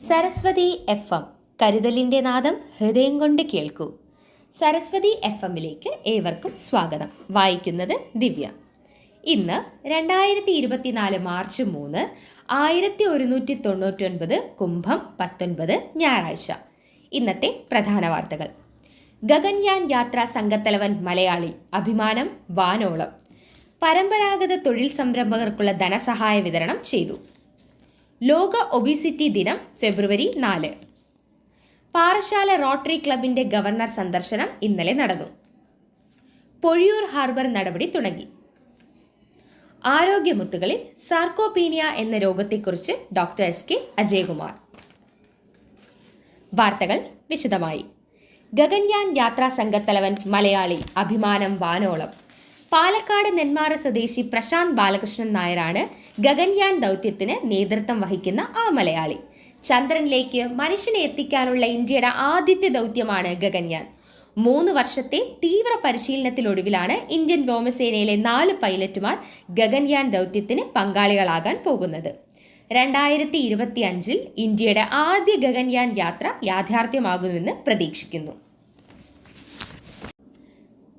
Saraswati F M. കരുതലിന്റെ നാദം ഹൃദയം കൊണ്ട് കേൾക്കൂ. സരസ്വതി എഫ് എമ്മിലേക്ക് ഏവർക്കും സ്വാഗതം. വായിക്കുന്നത് ദിവ്യ. ഇന്ന് രണ്ടായിരത്തി ഇരുപത്തിനാല് മാർച്ച് മൂന്ന് ആയിരത്തി ഒരുന്നൂറ്റി തൊണ്ണൂറ്റൊൻപത് കുംഭം പത്തൊൻപത് ഞായറാഴ്ച. ഇന്നത്തെ പ്രധാന വാർത്തകൾ. ഗഗൻയാൻ യാത്രാ സംഘത്തലവൻ മലയാളി അഭിമാനം വാനോളം. പരമ്പരാഗത തൊഴിൽ സംരംഭകർക്കുള്ള ധനസഹായ വിതരണം ചെയ്തു. ലോക ഒബിസിറ്റി ദിനം ഫെബ്രുവരി നാല്. പാറശാല റോട്ടറി ക്ലബിന്റെ ഗവർണർ സന്ദർശനം ഇന്നലെ നടന്നു. പൊഴിയൂർ ഹാർബർ നടപടി തുടങ്ങി. ആരോഗ്യമുത്തുകളിൽ സാർക്കോപീനിയ എന്ന രോഗത്തെക്കുറിച്ച് ഡോക്ടർ എസ് കെ അജയകുമാർ. വാർത്തകൾ വിശദമായി. ഗഗൻയാൻ യാത്രാ സംഘത്തലവൻ മലയാളി അഭിമാനം വാനോളം. പാലക്കാട് നെന്മാറ സ്വദേശി പ്രശാന്ത് ബാലകൃഷ്ണൻ നായരാണ് ഗഗൻയാൻ ദൗത്യത്തിന് നേതൃത്വം വഹിക്കുന്ന ആ മലയാളി. ചന്ദ്രനിലേക്ക് മനുഷ്യനെ എത്തിക്കാനുള്ള ഇന്ത്യയുടെ ആദ്യത്തെ ദൗത്യമാണ് ഗഗൻയാൻ. മൂന്ന് വർഷത്തെ തീവ്ര പരിശീലനത്തിലൊടുവിലാണ് ഇന്ത്യൻ വ്യോമസേനയിലെ നാല് പൈലറ്റുമാർ ഗഗൻയാൻ ദൗത്യത്തിന് പങ്കാളികളാകാൻ പോകുന്നത്. രണ്ടായിരത്തി ഇരുപത്തി അഞ്ചിൽ ഇന്ത്യയുടെ ആദ്യ ഗഗൻയാൻ യാത്ര യാഥാർത്ഥ്യമാകുമെന്ന് പ്രതീക്ഷിക്കുന്നു.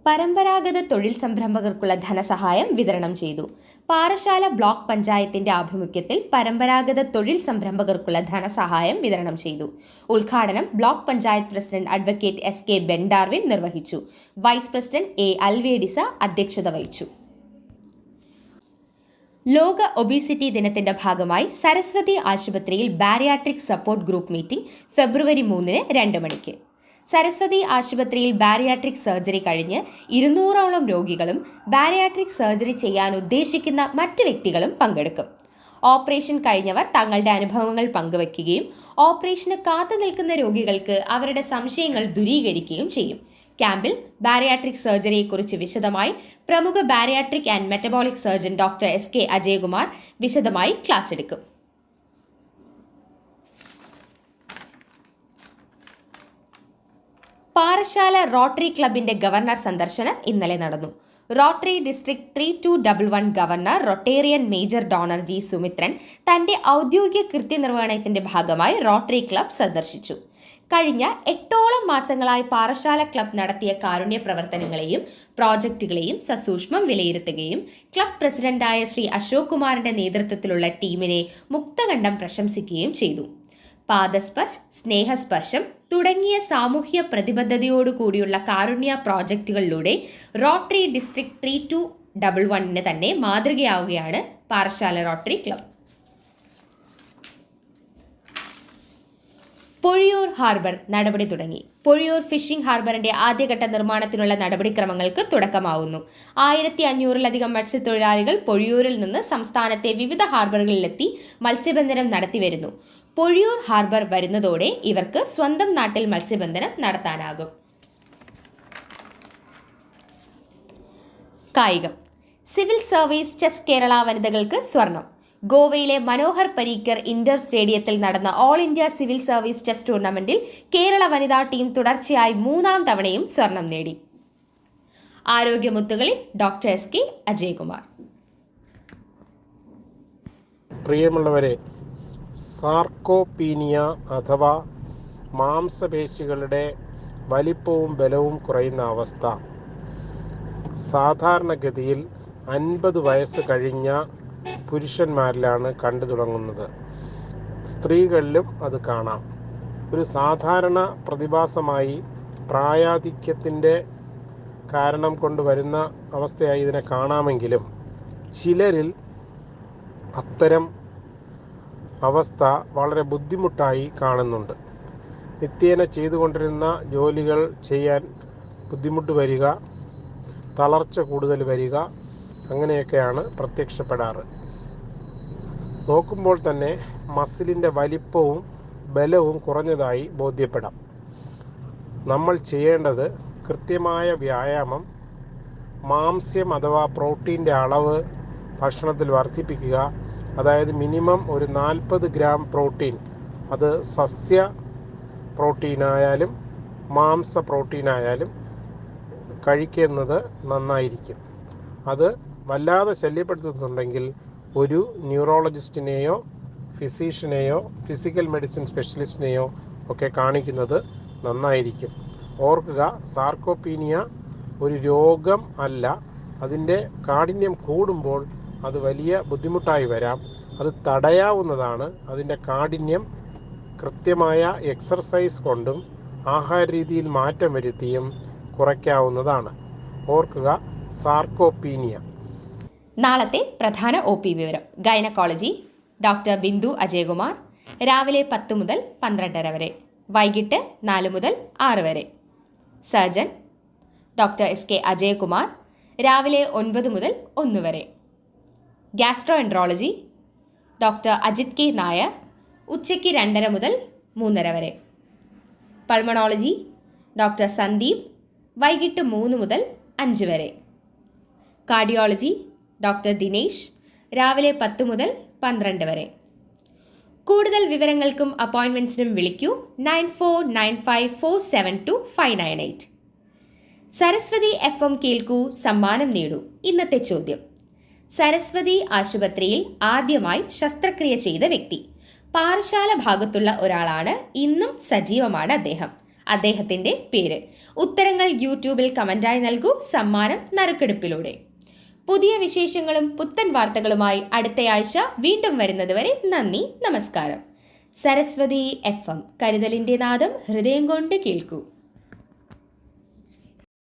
പരമ്പരാഗത തൊഴിൽ സംരംഭകർക്കുള്ള ധനസഹായം വിതരണം ചെയ്തു. പാറശാല ബ്ലോക്ക് പഞ്ചായത്തിന്റെ ആഭിമുഖ്യത്തിൽ പരമ്പരാഗത തൊഴിൽ സംരംഭകർക്കുള്ള ധനസഹായം വിതരണം ചെയ്തു. ഉദ്ഘാടനം block panchayat president advocate S K Ben Darwin നിർവഹിച്ചു. വൈസ് പ്രസിഡന്റ് എ അൽവേഡിസ അധ്യക്ഷത വഹിച്ചു. ലോക ഒബീസിറ്റി ദിനത്തിന്റെ ഭാഗമായി സരസ്വതി ആശുപത്രിയിൽ bariatric support group meeting February മൂന്നിന് രണ്ട് മണിക്ക്. സരസ്വതി ആശുപത്രിയിൽ ബാരിയാട്രിക് സർജറി കഴിഞ്ഞ് ഇരുന്നൂറോളം രോഗികളും ബാരിയാട്രിക് സർജറി ചെയ്യാൻ ഉദ്ദേശിക്കുന്ന മറ്റ് വ്യക്തികളും പങ്കെടുക്കും. ഓപ്പറേഷൻ കഴിഞ്ഞവർ തങ്ങളുടെ അനുഭവങ്ങൾ പങ്കുവയ്ക്കുകയും ഓപ്പറേഷന് കാത്തു നിൽക്കുന്ന രോഗികൾക്ക് അവരുടെ സംശയങ്ങൾ ദൂരീകരിക്കുകയും ചെയ്യും. ക്യാമ്പിൽ ബാരിയാട്രിക് സർജറിയെക്കുറിച്ച് വിശദമായി പ്രമുഖ bariatric and metabolic surgeon doctor S K Ajayakumar വിശദമായി ക്ലാസ് എടുക്കും. പാറശാല റോട്ടറി ക്ലബിന്റെ ഗവർണർ സന്ദർശനം ഇന്നലെ നടന്നു. Rotary district three two double one governor Rotarian major donor G Sumithran തന്റെ ഔദ്യോഗിക കൃത്യനിർവഹണത്തിന്റെ ഭാഗമായി റോട്ടറി ക്ലബ് സന്ദർശിച്ചു. കഴിഞ്ഞ എട്ടോളം മാസങ്ങളായി പാറശാല ക്ലബ് നടത്തിയ കാരുണ്യ പ്രവർത്തനങ്ങളെയും പ്രോജക്റ്റുകളെയും സസൂക്ഷ്മം വിലയിരുത്തുകയും ക്ലബ് പ്രസിഡന്റായ ശ്രീ അശോക് കുമാറിന്റെ നേതൃത്വത്തിലുള്ള ടീമിനെ മുക്തകണ്ഠം പ്രശംസിക്കുകയും ചെയ്തു. പാദസ്പർശ് സ്നേഹസ്പർശം തുടങ്ങിയ സാമൂഹ്യ പ്രതിബദ്ധതയോടുകൂടിയുള്ള കാരുണ്യ പ്രോജക്റ്റുകളിലൂടെ Rotary district three two double വണ്ണിന് തന്നെ മാതൃകയാവുകയാണ് Parassala Rotary club. Pozhiyoor harbour നടപടി തുടങ്ങി. പൊഴിയൂർ ഫിഷിംഗ് ഹാർബറിന്റെ ആദ്യഘട്ട നിർമ്മാണത്തിനുള്ള നടപടിക്രമങ്ങൾക്ക് തുടക്കമാവുന്നു. ആയിരത്തി അഞ്ഞൂറിലധികം മത്സ്യത്തൊഴിലാളികൾ പൊഴിയൂരിൽ നിന്ന് സംസ്ഥാനത്തെ വിവിധ ഹാർബറുകളിലെത്തി മത്സ്യബന്ധനം നടത്തിവരുന്നു. പൊഴിയൂർ ഹാർബർ വരുന്നതോടെ ഇവർക്ക് സ്വന്തം നാട്ടിൽ മത്സ്യബന്ധനം നടത്താനാകും. കായികം. സിവിൽ സർവീസ് ചെസ് കേരള വനിതകൾക്ക് സ്വർണം. ഗോവയിലെ മനോഹർ പരീക്കർ ഇൻഡോർ സ്റ്റേഡിയത്തിൽ നടന്ന all India civil service chess ടൂർണമെന്റിൽ കേരള വനിതാ ടീം തുടർച്ചയായി മൂന്നാം തവണയും സ്വർണം നേടി. ആരോഗ്യമുത്തുകളിൽ ഡോക്ടർ എസ്. കെ. അജയ്കുമാർ. പ്രിയമുള്ളവരെ സാർക്കോപീനിയ അഥവാ മാംസപേശികളുടെ വലിപ്പവും ബലവും കുറയുന്ന അവസ്ഥ. സാധാരണഗതിയിൽ അൻപത് വയസ്സ് കഴിഞ്ഞ പുരുഷന്മാരിലാണ് കണ്ടു തുടങ്ങുന്നത്. സ്ത്രീകളിലും അത് കാണാം. ഒരു സാധാരണ പ്രതിഭാസമായി പ്രായാധിക്യത്തിന്റെ കാരണം കൊണ്ട് വരുന്ന അവസ്ഥയായി ഇതിനെ കാണാമെങ്കിലും ചിലരിൽ അത്തരം അവസ്ഥ വളരെ ബുദ്ധിമുട്ടായി കാണുന്നുണ്ട്. നിത്യേന ചെയ്തുകൊണ്ടിരുന്ന ജോലികൾ ചെയ്യാൻ ബുദ്ധിമുട്ട് വരിക തളർച്ച കൂടുതൽ വരിക അങ്ങനെയൊക്കെയാണ് പ്രത്യക്ഷപ്പെടാറ്. നോക്കുമ്പോൾ തന്നെ മസിലിന്റെ വലിപ്പവും ബലവും കുറഞ്ഞതായി ബോധ്യപ്പെടാം. നമ്മൾ ചെയ്യേണ്ടത് കൃത്യമായ വ്യായാമം മാംസ്യം അഥവാ പ്രോട്ടീന്റെ അളവ് ഭക്ഷണത്തിൽ വർദ്ധിപ്പിക്കുക അതായത് മിനിമം ഒരു നാൽപ്പത് ഗ്രാം പ്രോട്ടീൻ അത് സസ്യ പ്രോട്ടീനായാലും മാംസ പ്രോട്ടീനായാലും കഴിക്കുന്നത് നന്നായിരിക്കും. അത് വല്ലാതെ ശല്യപ്പെടുത്തുന്നുണ്ടെങ്കിൽ ഒരു ന്യൂറോളജിസ്റ്റിനെയോ ഫിസീഷ്യനെയോ ഫിസിക്കൽ മെഡിസിൻ സ്പെഷ്യലിസ്റ്റിനെയോ ഒക്കെ കാണിക്കുന്നത് നന്നായിരിക്കും. ഓർക്കുക സാർക്കോപീനിയ ഒരു രോഗം അല്ല. അതിന്റെ കാഠിന്യം കൂടുമ്പോൾ അത് വലിയ ബുദ്ധിമുട്ടായി വരാം. അത് തടയാവുന്നതാണ്. അതിന്റെ കാഠിന്യം കൃത്യമായ എക്സർസൈസ് കൊണ്ടും ആഹാര രീതിയിൽ മാറ്റം വരുത്തിയും കുറയ്ക്കാവുന്നതാണ്. ഓർക്കുക സാർക്കോപീനിയ. നാളത്തെ പ്രധാന ഒ പി വിവരം. Gynaecology doctor Bindu Ajayakumar. രാവിലെ പത്ത് മുതൽ പന്ത്രണ്ടര വരെ. വൈകിട്ട് നാല് മുതൽ ആറ് വരെ. Surgeon doctor S K Ajayakumar. രാവിലെ ഒൻപത് മുതൽ ഒന്ന് വരെ. Gastroenterology doctor Ajith K Nair ഉച്ചയ്ക്ക് രണ്ടര മുതൽ മൂന്നര വരെ. പൾമണോളജി ഡോക്ടർ സന്ദീപ് വൈകിട്ട് മൂന്ന് മുതൽ അഞ്ച് വരെ. കാർഡിയോളജി ഡോക്ടർ ദിനേശ് രാവിലെ പത്ത് മുതൽ പന്ത്രണ്ട് വരെ. കൂടുതൽ വിവരങ്ങൾക്കും അപ്പോയിൻമെന്റ്സിനും വിളിക്കൂ nine four nine five four seven two five nine eight. Saraswathi F M കേൾക്കൂ സമ്മാനം നേടൂ. ഇന്നത്തെ ചോദ്യം. സരസ്വതി ആശുപത്രിയിൽ ആദ്യമായി ശസ്ത്രക്രിയ ചെയ്ത വ്യക്തി. പാറശാല ഭാഗത്തുള്ള ഒരാളാണ്. ഇന്നും സജീവമാണ് അദ്ദേഹം. അദ്ദേഹത്തിന്റെ പേര്. ഉത്തരങ്ങൾ യൂട്യൂബിൽ കമന്റായി നൽകൂ. സമ്മാനം നറുക്കെടുപ്പിലൂടെ. പുതിയ വിശേഷങ്ങളും പുത്തൻ വാർത്തകളുമായി അടുത്തയാഴ്ച വീണ്ടും വരുന്നതുവരെ നന്ദി നമസ്കാരം. Saraswathi F M. കരുതലിന്റെ നാദം ഹൃദയം കൊണ്ട് കേൾക്കൂ.